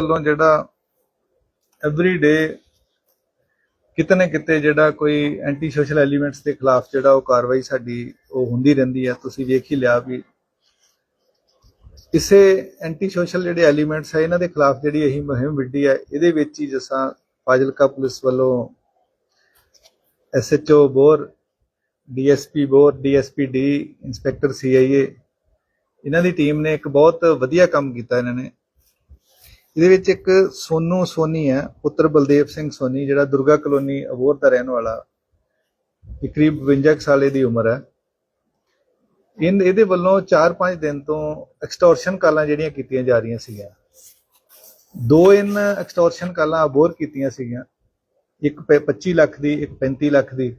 ਵੱਲੋਂ ਜਿਹੜਾ every day ਕਿਤੇ ਨਾ ਕਿਤੇ ਜਿਹੜਾ ਕੋਈ ਐਂਟੀ ਸੋਸ਼ਲ ਐਲੀਮੈਂਟਸ ਦੇ ਖਿਲਾਫ ਜਿਹੜਾ ਉਹ ਕਾਰਵਾਈ ਸਾਡੀ ਉਹ ਹੁੰਦੀ ਰਹਿੰਦੀ ਹੈ ਤੁਸੀਂ ਵੇਖ ਹੀ ਲਿਆ ਵੀ ਇਸੇ ਐਂਟੀ ਸੋਸ਼ਲ ਜਿਹੜੇ ਐਲੀਮੈਂਟਸ ਹੈ ਇਹਨਾਂ ਦੇ ਖਿਲਾਫ ਜਿਹੜੀ ਇਹ ਮੁਹਿੰਮ ਵਿੱਢੀ ਹੈ ਇਹਦੇ ਵਿੱਚ ਹੀ ਜਿਸਾਂ ਫਾਜ਼ਿਲਕਾ ਪੁਲਿਸ ਵੱਲੋਂ ਐਸਐਚਓ ਬੋਰ ਡੀਐਸਪੀ ਬੋਰ ਡੀਐਸਪੀ ਡੀ ਇੰਸਪੈਕਟਰ ਸੀਆਈਏ ਇਹਨਾਂ ਦੀ ਟੀਮ ਨੇ ਇੱਕ ਬਹੁਤ ਵਧੀਆ ਕੰਮ ਕੀਤਾ ਇਹਨਾਂ ਨੇ। ਇਹਦੇ ਵਿੱਚ ਇੱਕ ਸੋਨੂ ਸੋਨੀ ਹੈ, ਪੁੱਤਰ ਬਲਦੇਵ ਸਿੰਘ ਸੋਨੀ, ਜਿਹੜਾ ਦੁਰਗਾ ਕਲੋਨੀ ਅਬੋਰ ਦਾ ਰਹਿਣ ਵਾਲਾ ਕਰੀਬ 52 ਕੁ ਦੀ ਉਮਰ ਹੈ। ਇਨ, ਇਹਦੇ ਵੱਲੋਂ 4-5 ਦਿਨ ਤੋਂ ਐਕਸਟੋਰਸ਼ਨ ਕਾਲਾਂ ਜਿਹੜੀਆਂ ਕੀਤੀਆਂ ਜਾ ਰਹੀਆਂ ਸੀਗੀਆਂ। ਦੋ ਇਨ ਐਕਸਟੋਰਸ਼ਨ ਕਾਲਾਂ ਅਬੋਰ ਕੀਤੀਆਂ ਸੀਗੀਆਂ, ਇੱਕ ਪ- 25 ਲੱਖ ਦੀ, ਇੱਕ 35 ਲੱਖ ਦੀ।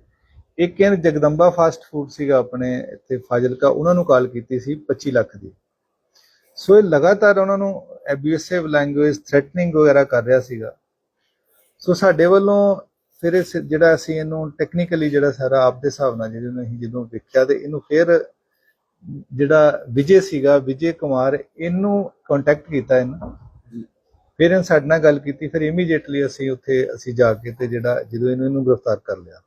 ਇੱਕ ਇਨ ਜਗਦੰਬਾ ਫਾਸਟ ਫੂਡ ਸੀਗਾ ਆਪਣੇ ਇੱਥੇ ਫਾਜ਼ਿਲਕਾ, ਉਹਨਾਂ ਨੂੰ ਕਾਲ ਕੀਤੀ ਸੀ 25 ਲੱਖ ਦੀ। ਸੋ ਇਹ ਲਗਾਤਾਰ ਉਹਨਾਂ ਨੂੰ ਐਬਿਊਸਿਵ ਲੈਂਗੁਏਜ ਥ੍ਰੈਟਨਿੰਗ ਵਗੈਰਾ ਕਰ ਰਿਹਾ ਸੀਗਾ। ਸੋ ਸਾਡੇ ਵੱਲੋਂ ਫਿਰ ਇਸ ਜਿਹੜਾ ਅਸੀਂ ਇਹਨੂੰ ਟੈਕਨੀਕਲੀ ਜਿਹੜਾ ਸਾਰਾ ਆਪ ਦੇ ਹਿਸਾਬ ਨਾਲ ਜਿਹਨੂੰ ਅਸੀਂ ਜਦੋਂ ਵੇਖਿਆ ਤੇ ਇਹਨੂੰ ਫਿਰ ਜਿਹੜਾ ਵਿਜੇ ਸੀਗਾ, ਵਿਜੇ ਕੁਮਾਰ, ਇਹਨੂੰ ਕੰਟੈਕਟ ਕੀਤਾ ਇਹਨੂੰ। ਫਿਰ ਇਹਨੇ ਸਾਡੇ ਨਾਲ ਗੱਲ ਕੀਤੀ, ਫਿਰ ਇਮੀਡੀਏਟਲੀ ਅਸੀਂ ਉੱਥੇ ਅਸੀਂ ਜਾ ਕੇ ਤੇ ਜਿਹੜਾ ਜਦੋਂ ਇਹਨੂੰ ਇਹਨੂੰ ਗ੍ਰਿਫਤਾਰ ਕਰ ਲਿਆ।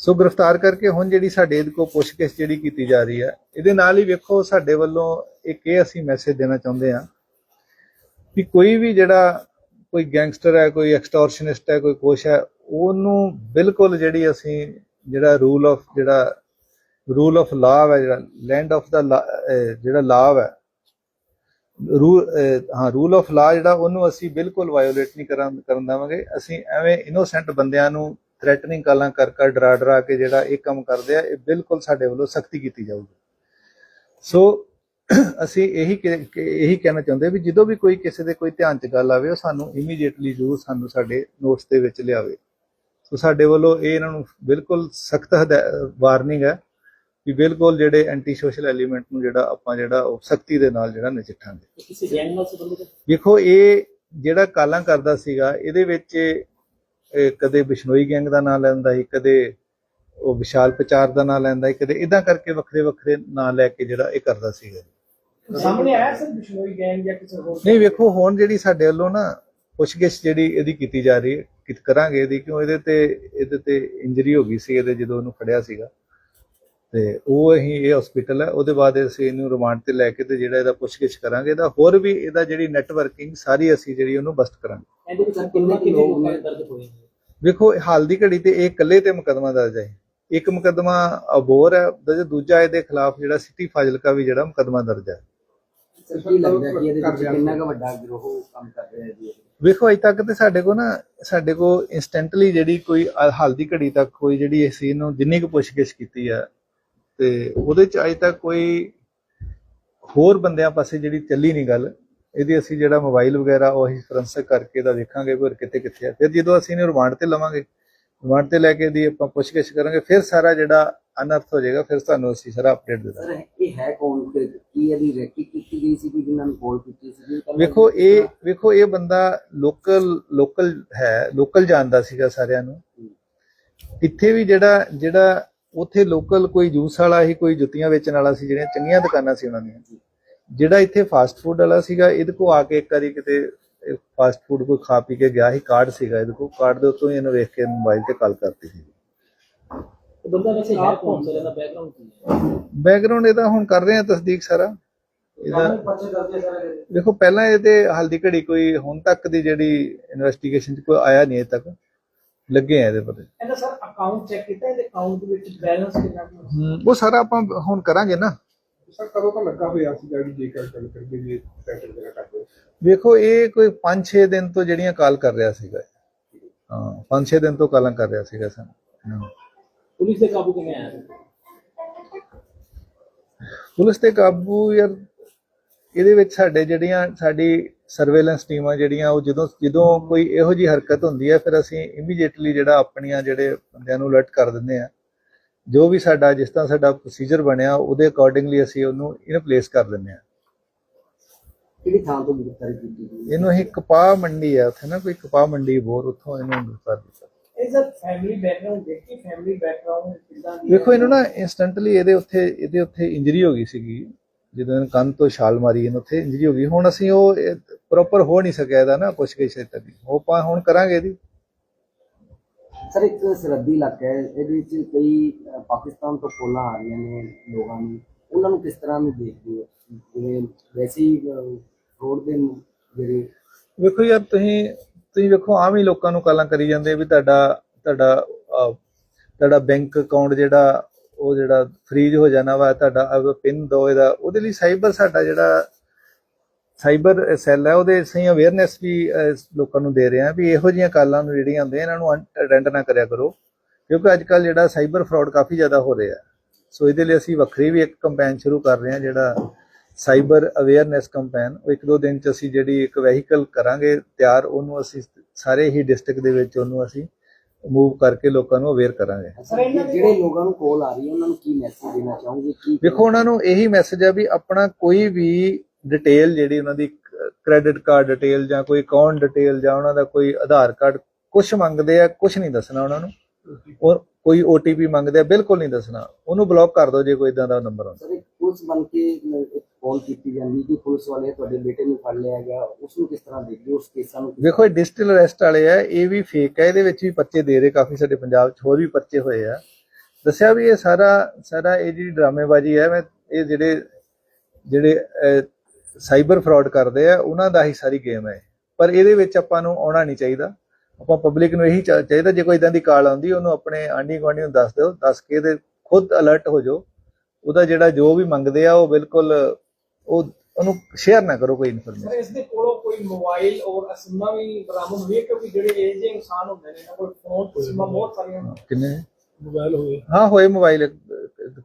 ਸੋ ਗ੍ਰਿਫਤਾਰ ਕਰਕੇ ਹੁਣ ਜਿਹੜੀ ਸਾਡੇ ਇਹਦੇ ਕੋਲ ਪੁੱਛਗਿੱਛ ਜਿਹੜੀ ਕੀਤੀ ਜਾ ਰਹੀ ਹੈ ਇਹਦੇ ਨਾਲ ਹੀ ਵੇਖੋ ਸਾਡੇ ਵੱਲੋਂ ਇੱਕ ਇਹ ਅਸੀਂ ਮੈਸੇਜ ਦੇਣਾ ਚਾਹੁੰਦੇ ਹਾਂ ਕਿ ਕੋਈ ਵੀ ਜਿਹੜਾ ਕੋਈ ਗੈਂਗਸਟਰ ਹੈ, ਕੋਈ ਐਕਸਟੋਰਸ਼ਨਿਸਟ ਹੈ, ਕੋਈ ਕੁਛ ਹੈ, ਉਹਨੂੰ ਬਿਲਕੁਲ ਜਿਹੜੀ ਅਸੀਂ ਜਿਹੜਾ ਰੂਲ ਆਫ ਜਿਹੜਾ ਰੂਲ ਆਫ ਲਾਅ ਹੈ, ਜਿਹੜਾ ਲੈਂਡ ਆਫ ਦਾ ਜਿਹੜਾ ਲਾਅ ਹੈ ਰੂਲ ਹਾਂ ਰੂਲ ਆਫ ਲਾਅ ਜਿਹੜਾ ਉਹਨੂੰ ਅਸੀਂ ਬਿਲਕੁਲ ਵਾਇਓਲੇਟ ਨਹੀਂ ਕਰਨ ਕਰਨ ਦੇਵਾਂਗੇ। ਅਸੀਂ ਐਵੇਂ ਇਨੋਸੈਂਟ ਬੰਦਿਆਂ ਨੂੰ ਥ੍ਰੈਟਨਿੰਗ ਕਾਲਾਂ ਕਰ ਕਰ ਡਰਾ ਡਰਾ ਕੇ ਜਿਹੜਾ ਇਹ ਕੰਮ ਕਰਦੇ ਆ, ਇਹ ਬਿਲਕੁਲ ਸਾਡੇ ਵੱਲੋਂ ਸਖਤੀ ਕੀਤੀ ਜਾਊਗੀ। ਸੋ ਅਸੀਂ ਇਹੀ ਇਹੀ ਕਹਿਣਾ ਚਾਹੁੰਦੇ ਵੀ ਜਦੋਂ ਵੀ ਕੋਈ ਕਿਸੇ ਦੇ ਕੋਈ ਧਿਆਨ ਚ ਗੱਲ ਆਵੇ ਉਹ ਸਾਨੂੰ ਇਮੀਡੀਏਟਲੀ ਜ਼ਰੂਰ ਸਾਨੂੰ ਸਾਡੇ ਨੋਟਸ ਦੇ ਵਿੱਚ ਲਿਆਵੇ। ਸੋ ਸਾਡੇ ਵੱਲੋਂ ਇਹ ਇਹਨਾਂ ਨੂੰ ਬਿਲਕੁਲ ਸਖਤ ਵਾਰਨਿੰਗ ਹੈ ਵੀ ਬਿਲਕੁਲ ਜਿਹੜੇ ਐਂਟੀ ਸੋਸ਼ਲ ਐਲੀਮੈਂਟ ਨੂੰ ਜਿਹੜਾ ਆਪਾਂ ਜਿਹੜਾ ਉਹ ਸਖਤੀ ਦੇ ਨਾਲ ਜਿਹੜਾ ਨਜਿੱਠਾਂਗੇ। ਕਿਸੇ ਗੈਂਗ ਨਾਲ ਸੰਬੰਧਿਤ ਹੈ? ਵੇਖੋ ਇਹ ਜਿਹੜਾ ਕਾਲਾਂ ਕਰਦਾ ਸੀਗਾ ਇਹਦੇ ਵਿੱਚ ਕਦੇ ਬਿਸ਼ਨੋਈ ਗੈਂਗ ਦਾ ਨਾਮ ਲੈਂਦਾ ਸੀ ਕਦੇ ਉਹ ਵਿਸ਼ਾਲ ਪ੍ਰਚਾਰ ਦਾ ਨਾਮ ਲੈਂਦਾ ਸੀ ਕਦੇ ਇਦਾਂ ਕਰਕੇ ਵੱਖਰੇ ਵੱਖਰੇ ਨਾਂ ਲੈ ਕੇ ਜਿਹੜਾ ਇਹ ਕਰਦਾ ਸੀਗਾ ਸਾਹਮਣੇ ਆਇਆ ਸਰ ਬਿਸ਼ਨੋਈ ਗੈਂਗ ਜਾਂ ਕਿਸੇ ਹੋਰ ਨਹੀਂ ਵੇਖੋ ਹੁਣ ਜਿਹੜੀ ਸਾਡੇ ਵੱਲੋਂ ਨਾ ਪੁੱਛਗਿੱਛ ਜਿਹੜੀ ਇਹਦੀ ਕੀਤੀ ਜਾ ਰਹੀ ਹੈ ਕਿਤ ਕਰਾਂਗੇ ਇਹਦੀ ਕਿਉਂ ਇਹਦੇ ਤੇ ਇਹਦੇ ਤੇ ਇੰਜਰੀ ਹੋ ਗਈ ਸੀ ਇਹਦੇ ਜਦੋਂ ਉਹਨੂੰ ਫੜਿਆ ਸੀਗਾ। ਤੇ ਉਹ ਅਸੀਂ ਇਹ ਹਸਪੀਟਲ ਹੈ ਉਹਦੇ ਬਾਅਦ ਅਸੀਂ ਇਹਨੂੰ ਰਿਮਾਂਡ ਤੇ ਲੈ ਕੇ ਤੇ ਜਿਹੜਾ ਇਹਦਾ ਪੁੱਛਗਿੱਛ ਕਰਾਂਗੇ ਇਹਦਾ ਹੋਰ ਵੀ ਇਹਦਾ ਜਿਹੜੀ ਨੈਟਵਰਕਿੰਗ ਸਾਰੀ ਅਸੀਂ ਜਿਹੜੀ ਉਹਨੂੰ ਬਸਟ ਕਰਾਂਗੇ। ਇਹਦੇ ਵਿੱਚ ਕਿੰਨੇ ਕਿੰਨੇ ਲੋਕਾਂ ਦੇ ਦਰਦ ਹੋਏ ਨੇ? ਵੇਖੋ ਹਾਲ ਦੀ ਘੜੀ ਤੇ ਇਹ ਇਕੱਲੇ ਤੇ ਮੁਕਦਮਾ ਦਰਜ ਹੈ। ਇੱਕ ਮੁਕਦਮਾ ਅਬੋਰ ਹੈ ਤੇ ਦੂਜਾ ਇਹਦੇ ਖਿਲਾਫ ਜਿਹੜਾ ਸਿਟੀ ਫਾਜ਼ਿਲਕਾ ਵੀ ਜਿਹੜਾ ਮੁਕਦਮਾ ਦਰਜ ਹੈ। ਸਰ ਕੀ ਲੱਗਦਾ ਕਿ ਇਹਦੇ ਵਿੱਚ ਕਿੰਨਾ ਕੁ ਵੱਡਾ ਗਿਰੋਹ ਕੰਮ ਕਰ ਰਿਹਾ ਹੈ ਜੀ ਇਹ? ਵੇਖੋ ਅਜੇ ਤੱਕ ਤੇ ਸਾਡੇ ਕੋ ਨਾ ਸਾਡੇ ਕੋ ਇਨਸਟੈਂਟਲੀ ਜਿਹੜੀ ਕੋਈ ਹਾਲ ਦੀ ਘੜੀ ਤੱਕ ਕੋਈ ਜਿਹੜੀ ਅਸੀਂ ਇਹਨੂੰ ਜਿੰਨੀ ਕੁ ਪੁੱਛਗਿੱਛ ਕੀਤੀ ਆ ਤੇ ਉਹਦੇ ਚ ਅਜੇ ਤੱਕ ਕੋਈ ਹੋਰ ਬੰਦਿਆਂ ਪਾਸੇ ਜਿਹੜੀ ਚੱਲੀ ਨਹੀਂ ਗੱਲ ਇਹਦੀ ਅਸੀਂ ਜਿਹੜਾ ਮੋਬਾਈਲ ਵਗੈਰਾ ਉਹ ਅਸੀਂ ਫੋਰੈਂਸਿਕ ਕਰਕੇ ਦਾ ਦੇਖਾਂਗੇ ਵੀ ਹੋਰ ਕਿੱਥੇ ਕਿੱਥੇ ਆ ਫਿਰ ਜਦੋਂ ਅਸੀਂ ਇਹਨੂੰ ਰਿਮਾਂਡ ਤੇ ਲਵਾਂਗੇ ਰਿਮਾਂਡ ਤੇ ਲੈ ਕੇ ਦੀ ਆਪਾਂ ਪੁੱਛਗਿੱਛ ਕਰਾਂਗੇ ਫਿਰ ਸਾਰਾ ਜਿਹੜਾ ਅਨਰਥ ਹੋ ਜਾਏਗਾ ਫਿਰ ਤੁਹਾਨੂੰ ਅਸੀਂ ਸਾਰਾ ਅਪਡੇਟ ਦੇ ਦਾਂਗੇ। ਸਰ ਇਹ ਹੈ ਕੌਣ? ਕੀ ਇਹਦੀ ਰੈਕੀ ਕੀਤੀ ਗਈ ਸੀ ਕਿ ਜਿਨ੍ਹਾਂ ਨੂੰ ਕਾਲ ਕੀਤੀ ਸੀ? ਵੇਖੋ ਇਹ ਵੇਖੋ ਇਹ ਬੰਦਾ ਲੋਕਲ ਲੋਕਲ ਹੈ ਲੋਕਲ ਜਾਣਦਾ ਸੀਗਾ ਸਾਰਿਆਂ ਨੂੰ। ਇੱਥੇ ਵੀ ਜਿਹੜਾ ਜਿਹੜਾ ਉੱਥੇ ਲੋਕਲ ਕੋਈ ਜੂਸ ਵਾਲਾ ਸੀ ਕੋਈ ਜੁੱਤੀਆਂ ਵੇਚਣ ਵਾਲਾ ਸੀ ਜਿਹੜੀਆਂ ਚੰਗੀਆਂ ਦੁਕਾਨਾਂ ਸੀ ਉਹਨਾਂ ਦੀਆਂ। ਜਿਹੜਾ ਇੱਥੇ ਫਾਸਟ ਫੂਡ ਵਾਲਾ ਸੀਗਾ ਇਹਦੇ ਕੋ ਆ ਕੇ ਇੱਕ ਵਾਰੀ ਕਿਤੇ ਫਾਸਟ ਫੂਡ ਕੋਈ ਖਾ ਪੀ ਕੇ ਗਿਆ ਸੀ ਕਾਰਡ ਸੀਗਾ ਇਹਦੇ ਕੋ ਕਾਰਡ ਦੇ ਉੱਤੋਂ ਹੀ ਇਹਨੂੰ ਵੇਖ ਕੇ ਮੋਬਾਈਲ ਤੇ ਕਾਲ ਕਰਤੀ ਸੀ। ਬੰਦਾ ਵੈਸੇ ਹੈ ਕੌਣ? ਸਰ ਇਹਦਾ ਬੈਕਗ੍ਰਾਉਂਡ ਕੀ ਹੈ? ਬੈਕਗ੍ਰਾਉਂਡ ਇਹਦਾ ਹੁਣ ਕਰ ਰਹੇ ਆ ਤਸਦੀਕ ਸਾਰਾ। ਇਹਦਾ ਸਰ ਦੇਖੋ ਪਹਿਲਾਂ ਇਹਦੇ ਹਲਦੀ ਘੜੀ ਕੋਈ ਹੁਣ ਤੱਕ ਦੀ ਜਿਹੜੀ ਇਨਵੈਸਟੀਗੇਸ਼ਨ ਚ ਕੋਈ ਆਇਆ ਨਹੀਂ ਅਜੇ ਤੱਕ। ਲੱਗੇ ਆ ਇਹਦੇ ਪਰ। ਇਹਦਾ ਸਰ ਅਕਾਊਂਟ ਚੈੱਕ ਕੀਤਾ ਇਹਦੇ ਅਕਾਊਂਟ ਦੇ ਵਿੱਚ ਬੈਲੈਂਸ ਕਿੰਨਾ ਹੈ? ਉਹ ਸਾਰਾ ਆਪਾਂ ਹੁਣ ਕਰਾਂਗੇ ਨਾ। ਸਰ ਕਦੋਂ ਤਾਂ ਲੱਗਾ ਹੋਇਆ ਸੀ ਜਿਹੜੀ ਜੇਕਰ ਗੱਲ ਕਰੀਏ ਜੀ ਸੈਟਲ ਜਗ੍ਹਾ ਕਰਦੇ ਵੇਖੋ ਇਹ ਕੋਈ 5-6 ਦਿਨ ਤੋਂ ਜਿਹੜੀਆਂ ਕਾਲ ਕਰ ਰਿਹਾ ਸੀਗਾ। ਹਾਂ 5-6 ਦਿਨ ਤੋਂ ਕਾਲਾਂ ਕਰ ਰਿਹਾ ਸੀਗਾ ਸਾਨੂੰ ਹਾਂ। ਪੁਲਿਸ ਦੇ ਕਾਬੂ ਕਿਵੇਂ ਆਇਆ ਪੁਲਿਸ ਤੇ ਕਾਬੂ ਯਾਰ ਇਹਦੇ ਵਿੱਚ ਸਾਡੇ ਜਿਹੜੀਆਂ ਸਾਡੀ ਸਰਵੇਲੈਂਸ ਟੀਮਾਂ ਜਿਹੜੀਆਂ ਉਹ ਜਦੋਂ ਜਦੋਂ ਕੋਈ ਇਹੋ ਜੀ ਹਰਕਤ ਹੁੰਦੀ ਹੈ ਫਿਰ ਅਸੀਂ ਇਮੀਡੀਏਟਲੀ ਜਿਹੜਾ ਆਪਣੀਆਂ ਜਿਹੜੇ ਬੰਦਿਆਂ ਨੂੰ ਅਲਰਟ ਕਰ ਦਿੰਦੇ ਆ। ਜੋ ਵੀ ਸਾਡਾ ਜਿਸ ਤਰ੍ਹਾਂ ਸਾਡਾ ਪ੍ਰੋਸੀਜਰ ਬਣਿਆ ਉਹਦੇ ਅਕੋਰਡਿੰਗਲੀ ਅਸੀਂ ਉਹਨੂੰ ਇਨ ਪਲੇਸ ਕਰ ਦਿੰਦੇ ਆ। ਕਿਹੜੀ ਥਾਂ ਤੋਂ ਗ੍ਰਿਫਤਾਰੀ ਕੀਤੀ ਇਹਨੂੰ ਅਸੀਂ ਕਪਾਹ ਮੰਡੀ ਆ ਉੱਥੇ ਨਾ ਕੋਈ ਕਪਾਹ ਮੰਡੀ ਬੋਰ ਉੱਥੋਂ ਇਹਨੂੰ ਗ੍ਰਿਫਤਾਰ ਕੀਤਾ। ਇਹ ਸਰ ਫੈਮਿਲੀ ਬੈਕਗ੍ਰਾਉਂਡ ਦੇਖੀ ਫੈਮਿਲੀ ਬੈਕਗ੍ਰਾਉਂਡ ਕਿਦਾਂ ਦੀ ਵੇਖੋ ਇਹਨੂੰ ਨਾ ਇਨਸਟੈਂਟਲੀ ਇਹਦੇ ਉੱਥੇ ਇਹਦੇ ਉੱਥੇ ਇੰਜਰੀ ਹੋ ਗਈ ਸੀਗੀ। ਜਦੋਂ ਇਹਨੇ ਕੰਨ ਤੋਂ ਛਾਲ ਮਾਰੀ ਇਹਨੂੰ ਉੱਥੇ ਇੰਜਰੀ ਹੋ ਗਈ। ਹੁਣ ਅਸੀਂ ਉਹ ਪ੍ਰੋਪਰ ਹੋ ਨਹੀਂ ਸਕਿਆ ਇਹਦਾ ਨਾ ਪੁੱਛ ਕੇ ਤੱਕ। ਉਹ ਆਪਾਂ ਹੁਣ ਕਰਾਂਗੇ ਇਹਦੀ। ਸਰ ਇੱਕ ਸਰਹੱਦੀ ਇਲਾਕਾ ਹੈ ਇਹਦੇ ਵਿੱਚ ਕਈ ਪਾਕਿਸਤਾਨ ਤੋਂ ਕੋਲਾਂ ਆ ਰਹੀਆਂ ਨੇ ਲੋਕਾਂ ਨੂੰ। ਉਹਨਾਂ ਨੂੰ ਕਿਸ ਤਰ੍ਹਾਂ ਨੂੰ ਦੇਖਦੇ ਹੋ? ਜਿਵੇਂ ਵੈਸੇ ਹੀ ਰੋਡ ਦੇ ਜਿਹੜੇ ਵੇਖੋ ਯਾਰ ਤੁਸੀਂ ਤੁਸੀਂ ਵੇਖੋ, ਆਮ ਹੀ ਲੋਕਾਂ ਨੂੰ ਕਾਲਾਂ ਕਰੀ ਜਾਂਦੇ ਵੀ ਤੁਹਾਡਾ ਤੁਹਾਡਾ ਤੁਹਾਡਾ ਬੈਂਕ ਅਕਾਊਂਟ ਜਿਹੜਾ, ਉਹ ਜਿਹੜਾ ਫ੍ਰੀਜ਼ ਹੋ ਜਾਣਾ ਵਾ, ਤੁਹਾਡਾ ਪਿਨ ਦੋ ਇਹਦਾ, ਉਹਦੇ ਲਈ ਸਾਈਬਰ ਸਾਡਾ ਜਿਹੜਾ ਸਾਈਬਰ ਸੈੱਲ ਹੈ ਉਹਦੇ ਅਸੀਂ ਅਵੇਅਰਨੈਸ ਵੀ ਲੋਕਾਂ ਨੂੰ ਦੇ ਰਹੇ ਹਾਂ ਵੀ ਇਹੋ ਜਿਹੀਆਂ ਕਾਲਾਂ ਨੂੰ ਜਿਹੜੀਆਂ ਹੁੰਦੀਆਂ, ਇਹਨਾਂ ਨੂੰ ਅਟੈਂਡ ਨਾ ਕਰਿਆ ਕਰੋ, ਕਿਉਂਕਿ ਅੱਜ ਕੱਲ ਜਿਹੜਾ ਸਾਈਬਰ ਫਰਾਡ ਕਾਫੀ ਜ਼ਿਆਦਾ ਹੋ ਰਿਹਾ। ਸੋ ਇਹਦੇ ਲਈ ਅਸੀਂ ਵੱਖਰੀ ਵੀ ਇੱਕ ਕੰਪੇਨ ਸ਼ੁਰੂ ਕਰ ਰਹੇ ਹਾਂ, ਜਿਹੜਾ ਸਾਈਬਰ ਅਵੇਅਰਨੈਸ ਕੰਪੇਨ ਉਹ ਇੱਕ ਦੋ ਦਿਨ ਚ ਅਸੀਂ ਜਿਹੜੀ ਇੱਕ ਵਹੀਕਲ ਕਰਾਂਗੇ ਤਿਆਰ ਉਹਨੂੰ ਅਸੀਂ ਸਾਰੇ ਹੀ ਡਿਸਟ੍ਰਿਕਟ ਦੇ ਵਿੱਚ ਉਹਨੂੰ ਅਸੀਂ ਮੂਵ ਕਰਕੇ ਲੋਕਾਂ ਨੂੰ ਅਵੇਅਰ ਕਰਾਂਗੇ। ਜਿਹੜੇ ਲੋਕਾਂ ਨੂੰ ਕੋਲ ਆ ਰਹੀ ਹੈ ਉਹਨਾਂ ਨੂੰ ਕੀ ਮੈਸੇਜ ਦੇਣਾ ਚਾਹੋਗੇ? ਕੀ ਵੇਖੋ ਉਹਨਾਂ ਨੂੰ ਇਹੀ ਮੈਸੇਜ ਹੈ ਵੀ ਆਪਣਾ ਕੋਈ ਵੀ ਡਿਟੇਲ ਜਿਹੜੀ ਉਹਨਾਂ ਦੀ ਕ੍ਰੈਡਿਟ ਕਾਰਡ ਡਿਟੇਲ ਜਾਂ ਕੋਈ ਅਕਾਊਂਟ ਡਿਟੇਲ ਜਾਂ ਉਹਨਾਂ ਦਾ ਕੋਈ ਆਧਾਰ ਕਾਰਡ ਕੁਝ ਮੰਗਦੇ ਆ ਕੁਝ ਨਹੀਂ ਦੱਸਣਾ ਉਹਨਾਂ ਨੂੰ। ਔਰ ਕੋਈ OTP ਮੰਗਦੇ ਆ ਬਿਲਕੁਲ ਨਹੀਂ ਦੱਸਣਾ। ਉਹਨੂੰ ਬਲੌਕ ਕਰ ਦਿਓ ਜੇ ਕੋਈ ਇਦਾਂ ਦਾ ਨੰਬਰ ਆਉਂਦਾ। ਪੁਲਿਸ ਬਣ ਕੇ ਕਾਲ ਕੀਤੀ ਜਾਂਦੀ ਕਿ ਪੁਲਿਸ ਵਾਲੇ ਤੁਹਾਡੇ ਬੇਟੇ ਨੂੰ ਫੜ ਲਿਆ ਗਿਆ ਉਸ ਨੂੰ ਕਿਸ ਤਰ੍ਹਾਂ ਦੇਖਦੇ ਹੋ, ਉਸ ਕੇਸਾਂ ਨੂੰ? ਵੇਖੋ ਇਹ ਡਿਜੀਟਲ ਅਰੈਸਟ ਵਾਲੇ ਆ, ਇਹ ਵੀ ਫੇਕ ਹੈ ਇਹਦੇ ਵਿੱਚ ਵੀ ਪਰਚੇ ਦੇ ਰਹੇ, ਕਾਫੀ ਸਾਡੇ ਪੰਜਾਬ 'ਚ ਹੋਰ ਵੀ ਪਰਚੇ ਹੋਏ ਆ। ਦੱਸਿਆ ਵੀ ਇਹ ਸਾਰਾ ਸਾਰਾ ਇਹ ਜਿਹੜੀ ਡਰਾਮੇਬਾਜ਼ੀ ਹੈ ਮੈਂ ਇਹ ਜਿਹੜੇ ਜਿਹੜੇ ਸਾਈਬਰ ਫਰਾਡ ਕਰਦੇ ਆ, ਉਹਨਾਂ ਦਾ ਹੀ ਸਾਰੀ ਗੇਮ ਹੈ ਪਰ ਇਹਦੇ ਵਿੱਚ ਆਪਾਂ ਨੂੰ ਆਉਣਾ ਨਹੀਂ ਚਾਹੀਦਾ। ਆਪਾਂ ਪਬਲਿਕ ਨੂੰ ਇਹੀ ਚਾਹੀਦਾ, ਜੇ ਕੋਈ ਇਦਾਂ ਦੀ ਕਾਲ ਆਉਂਦੀ, ਉਹਨੂੰ ਆਪਣੇ ਆਂਢੀ ਗੁਆਂਢੀ ਨੂੰ ਦੱਸ ਦਿਓ, ਦੱਸ ਕੇ ਤੇ ਖੁਦ ਅਲਰਟ ਹੋ ਜਾਓ। ਉਹਦਾ ਜਿਹੜਾ ਜੋ ਵੀ ਮੰਗਦੇ ਆ ਉਹ ਬਿਲਕੁਲ ਉਹ ਉਹਨੂੰ ਸ਼ੇਅਰ ਨਾ ਕਰੋ ਕੋਈ ਇਨਫੋਰਮੇਸ਼ਨ ਇਸ ਦੇ ਕੋਲੋਂ ਕੋਈ ਮੋਬਾਈਲ ਔਰ ਅਸਿਮਾ ਵੀ ਬਰਾਮਦ ਹੋਈ ਕਿਉਂਕਿ ਜਿਹੜੇ ਏਜ ਦੇ ਇਨਸਾਨ ਹੁੰਦੇ ਨੇ ਕੋਲ ਫੋਨ ਸਿਮਾ ਬਹੁਤ ਸਾਰੀਆਂ ਕਿੰਨੇ? ਮੋਬਾਈਲ ਹੋਏ। ਹਾਂ ਹੋਏ ਮੋਬਾਈਲ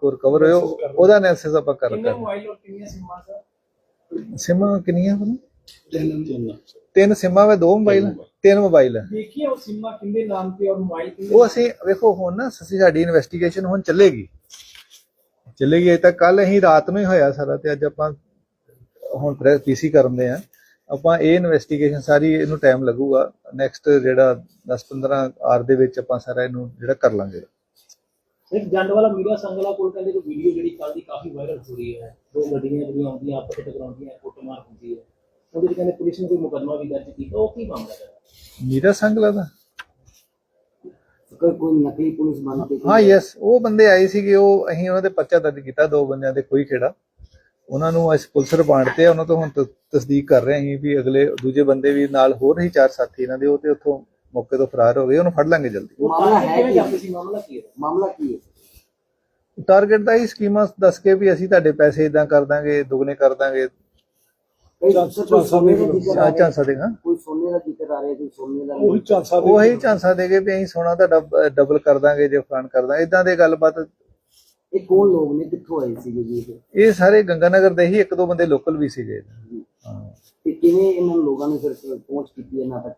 ਕੋਰ ਕਵਰ ਹੋਏ। ਉਹ- ਉਹਦਾ ਐਨਾਲਿਸਿਸ ਆਪਾਂ ਕਰ ਕਿੰਨੇ ਕਰ ਮੋਬਾਈਲ ਔਰ ਕਿੰਨੀਆਂ ਸਿਮਾਂ ਸਰ? ਸਿਮਾਂ ਕਿੰਨੀਆਂ ਹਨ ਤਿੰਨ ਤਿੰਨ। ਤਿੰਨ ਸਿਮਾਂ ਵੇ ਦੋ ਮੋਬਾਈਲ ਤਿੰਨ ਮੋਬਾਈਲ ਹੈ ਦੇਖੀਏ ਉਹ ਸਿਮਾਂ ਕਿੰਨੇ ਨਾਮ ਤੇ ਔਰ ਮੋਬਾਈਲ ਕਿੰਨੇ ਉਹ ਅਸੀਂ ਵੇਖੋ ਹੁਣ ਨਾ ਸਾਡੀ ਇਨਵੈਸਟੀਗੇਸ਼ਨ ਹੁਣ ਚੱਲੇਗੀ। ਚੱਲੇਗੀ ਅਜੇ ਤੱਕ ਕੱਲ ਅਸੀਂ ਰਾਤ ਨੂੰ ਹੀ ਹੋਇਆ ਸਾਰਾ ਤੇ ਅੱਜ ਆਪਾਂ ਹੁਣ ਪ੍ਰੈਸ ਪੀਸੀ ਕਰਦੇ ਆ। ਆਪਾਂ ਇਹ ਇਨਵੈਸਟੀਗੇਸ਼ਨ ਸਾਰੀ ਇਹਨੂੰ ਟਾਈਮ ਲੱਗੂਗਾ। ਨੈਕਸਟ ਜਿਹੜਾ 10 15 ਆਰ ਦੇ ਵਿੱਚ ਆਪਾਂ ਸਾਰਾ ਇਹਨੂੰ ਜਿਹੜਾ ਕਰ ਲਾਂਗੇ। ਇੱਕ ਜੰਡ ਵਾਲਾ ਮੀਡੀਆ ਸੰਗਲਾ ਕੋਲ ਕਹਿੰਦੇ ਜੋ ਵੀਡੀਓ ਜਿਹੜੀ ਕੱਲ ਦੀ ਕਾਫੀ ਵਾਇਰਲ ਹੋ ਰਹੀ ਹੈ। ਦੋ ਗੱਡੀਆਂ ਜਿਹੜੀਆਂ ਆਉਂਦੀਆਂ ਆਪਸ ਵਿੱਚ ਟਕਰਾਉਂਦੀਆਂ ਕੁੱਟਮਾਰ ਹੁੰਦੀ ਹੈ। ਉਹਦੇ ਵਿੱਚ ਕਹਿੰਦੇ ਪੁਲਿਸ ਨੇ ਕੋਈ ਮੁਕੱਦਮਾ ਵੀ ਦਰਜ ਕੀਤਾ। ਉਹ ਕੀ ਮਾਮਲਾ ਹੈ? ਮੀਰਾ ਸੰਗਲਾ ਦਾ ਕੋਈ ਕੋਈ ਨਕਲੀ ਪੁਲਿਸ ਬਣ ਕੇ ਹਾਂ ਯੈਸ ਉਹ ਬੰਦੇ ਆਏ ਸੀਗੇ ਉਹ ਅਸੀਂ ਉਹਨਾਂ ਦੇ ਪਰਚਾ ਦਰਜ ਕੀਤਾ ਦੋ ਬੰਦਿਆਂ ਦੇ ਕੋਈ ਖੇੜਾ। ਉਹਨਾਂ ਨੂੰ ਅਸੀਂ ਪੁਲਿਸ ਰਿਮਾਂਡ ਤੇ ਆ, ਉਹਨਾਂ ਤੋਂ ਹੁਣ ਤ- ਤਸਦੀਕ ਕਰ ਰਹੇ ਹਾਂ ਵੀ ਅਗਲੇ ਦੂਜੇ ਬੰਦੇ ਵੀ ਨਾਲ ਹੋਰ ਹੀ ਚਾਰ ਸਾਥੀ ਇਹਨਾਂ ਦੇ ਉਹ ਤੇ ਉੱਥੋਂ ਮੌਕੇ ਤੋਂ ਫਰਾਰ ਹੋ ਗਏ ਉਹਨੂੰ ਫੜ ਲਾਂਗੇ ਜਲਦੀ। ਉਹ ਮਾਮਲਾ target ਹੈ ਕਿਵੇਂ ਕੀ? ਜਾਂਦੇ ਸੀ? ਮਾਮਲਾ ਕੀ ਹੈ? ਮਾਮਲਾ ਕੀ ਹੈ? ਟਾਰਗੇਟ ਦਾ ਹੀ ਸਕੀਮਾਂ ਦੱਸ ਕੇ ਵੀ ਅਸੀਂ ਤੁਹਾਡੇ ਪੈਸੇ ਇਦਾਂ ਕਰ ਦਾਂਗੇ ਦੁੱਗਣੇ ਕਰ ਦਾਂਗੇ ਕਈ ਸਰ ਕੋਈ ਸੋਨੇ ਦਾ ਜ਼ਿਕਰ ਆ ਰਿਹਾ ਝਾਂਸਾ ਦੇਗਾ ਕੋਈ ਸੋਨੇ ਦਾ ਜ਼ਿਕਰ ਆ ਰਿਹਾ ਕੋਈ ਸੋਨੇ ਦਾ ਉਹੀ ਝਾਂਸਾ ਉਹੀ ਝਾਂਸਾ ਦੇ ਕੇ ਵੀ ਅਸੀਂ ਸੋਨਾ ਤੁਹਾਡਾ ਡਬਲ ਕਰ ਦਾਂਗੇ ਜੇ ਫਲਾਨ ਕਰ ਦਾਂਗੇ। ਇਦਾਂ ਦੇ ਗੱਲਬਾਤ ਇਹ ਕੌਣ ਲੋਕ ਨੇ? ਕਿੱਥੋਂ ਆਏ ਸੀਗੇ ਜੀ ਇਹ? ਇਹ ਸਾਰੇ ਗੰਗਾਨਗਰ ਦੇ ਹੀ ਇੱਕ ਦੋ ਬੰਦੇ ਲੋਕਲ ਵੀ ਸੀਗੇ। ਹਾਂ। ਤੇ ਕਿਵੇਂ ਇਹਨਾਂ ਲੋਕਾਂ ਨੇ ਫਿਰ ਪਹੁੰਚ ਕੀਤੀ ਇਹਨਾਂ ਤੱਕ?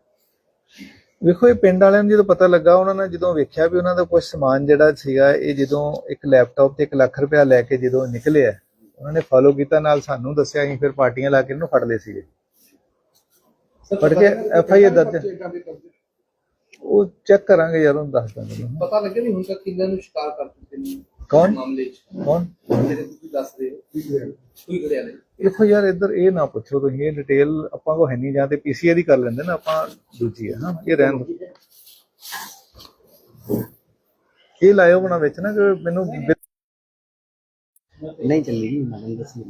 ਵੇਖੋ ਇਹ ਪਿੰਡ ਵਾਲਿਆਂ ਨੂੰ ਜਦੋਂ ਪਤਾ ਲੱਗਾ ਉਹਨਾਂ ਨੇ ਜਦੋਂ ਵੇਖਿਆ ਵੀ ਉਹਨਾਂ ਦਾ ਕੁਝ ਸਮਾਨ ਜਿਹੜਾ ਸੀਗਾ ਇਹ ਜਦੋਂ ਇੱਕ ਲੈਪਟਾਪ ਤੇ 1 ਲੱਖ ਰੁਪਇਆ ਲੈ ਕੇ ਜਦੋਂ ਨਿਕਲਿਆ ਉਹਨਾਂ ਨੇ ਫਾਲੋ ਕੀਤਾ ਨਾਲ ਸਾਨੂੰ ਦੱਸਿਆ ਅਸੀਂ ਫਿਰ ਪਾਰਟੀਆਂ ਲਾ ਕੇ ਇਹਨੂੰ ਫੜ ਲਏ ਸੀਗੇ ਫੜ ਕੇ ਐਫ ਆਈ ਆਰ ਦਰਜ ਉਹ ਚੈੱਕ ਕਰਾਂਗੇ ਯਾਰ ਉਹਨੂੰ ਦੱਸ ਦਾਂਗੇ। ਪਤਾ ਲੱਗਿਆ ਨਹੀਂ ਹੁਣ ਤੱਕ ਕਿੰਨਾਂ ਨੂੰ ਸ਼ਿਕਾਰ ਕਰ ਚੁੱਕੇ ਨੇ। ਕੌਣ? ਮਾਮਲੇ 'ਚ। ਕੌਣ? ਜਿਹੜੇ ਤੁਸੀਂ ਦੱਸ ਰਹੇ ਹੋ। ਕੋਈ ਕਰਿਆ ਨਹੀਂ ਦੇਖੋ ਯਾਰ ਇੱਧਰ ਇਹ ਨਾ ਪੁੱਛੋ ਤੁਸੀਂ ਇਹ ਡਿਟੇਲ ਆਪਾਂ ਕੋ ਹੈ ਨਹੀਂ ਜਾਂ ਤੇ ਪੀਸੀਆਰ ਹੀ ਕਰ ਲੈਂਦੇ ਨਾ ਆਪਾਂ ਦੂਜੀ ਹੈ ਹਾਂ ਇਹ ਰਹਿਣ। ਇਹ ਲਾਇਓ ਬਣਾ ਵਿੱਚ ਨਾ ਕਿ ਮੈਨੂੰ ਨਹੀਂ ਚੱਲੇਗੀ ਮੈਂ ਤੁਹਾਨੂੰ ਦੱਸੀ